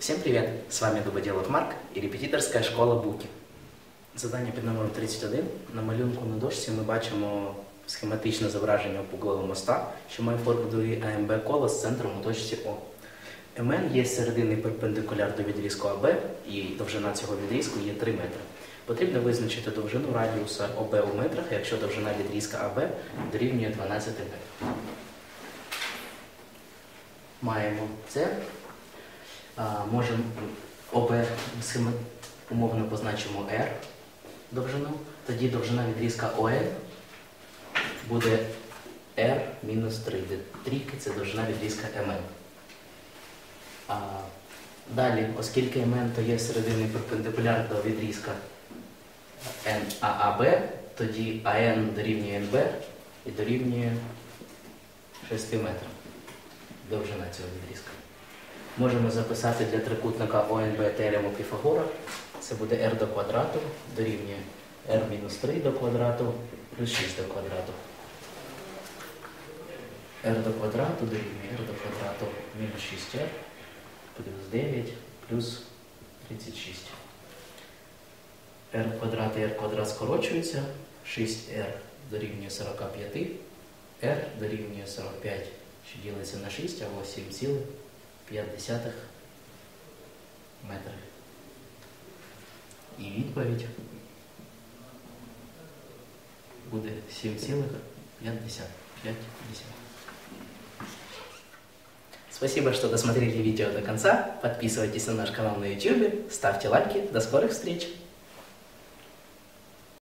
Всем привет! С вами Дубоделов Марк и репетиторська школа Буки. Задання під номером 31. На малюнку на дошці ми бачимо схематичне зображення опуклого моста, що має форму дуги АМБ кола з центром у точці О. МН є серединний перпендикуляр до відрізку АБ, і довжина цього відрізку є 3 метри. Потрібно визначити довжину радіуса ОБ у метрах, якщо довжина відрізка АБ дорівнює 12 метрів. Маємо це. Можемо ОБ схема- умовно позначимо R довжину. Тоді довжина відрізка ОН буде R мінус 3, де трійки це довжина відрізка МН. Далі, оскільки МН то є серединний перпендикуляр до відрізка НААБ, тоді АН дорівнює НБ і дорівнює 6 метрам довжина цього відрізка. Можемо записати для трикутника ОНБ теорему Піфагора. Це буде r до квадрату дорівнює r мінус 3 до квадрату плюс 6 до квадрату. r до квадрату дорівнює r до квадрату мінус 6r плюс 9 плюс 36. r квадрат і r квадрат скорочуються. 6r дорівнює 45, r дорівнює 45, що ділиться на 6, або 7,5 метри. І відповідь буде 7,5. Спасибо, что досмотрели видео до конца. Подписывайтесь на наш канал на YouTube, ставьте лайки. До скорых встреч!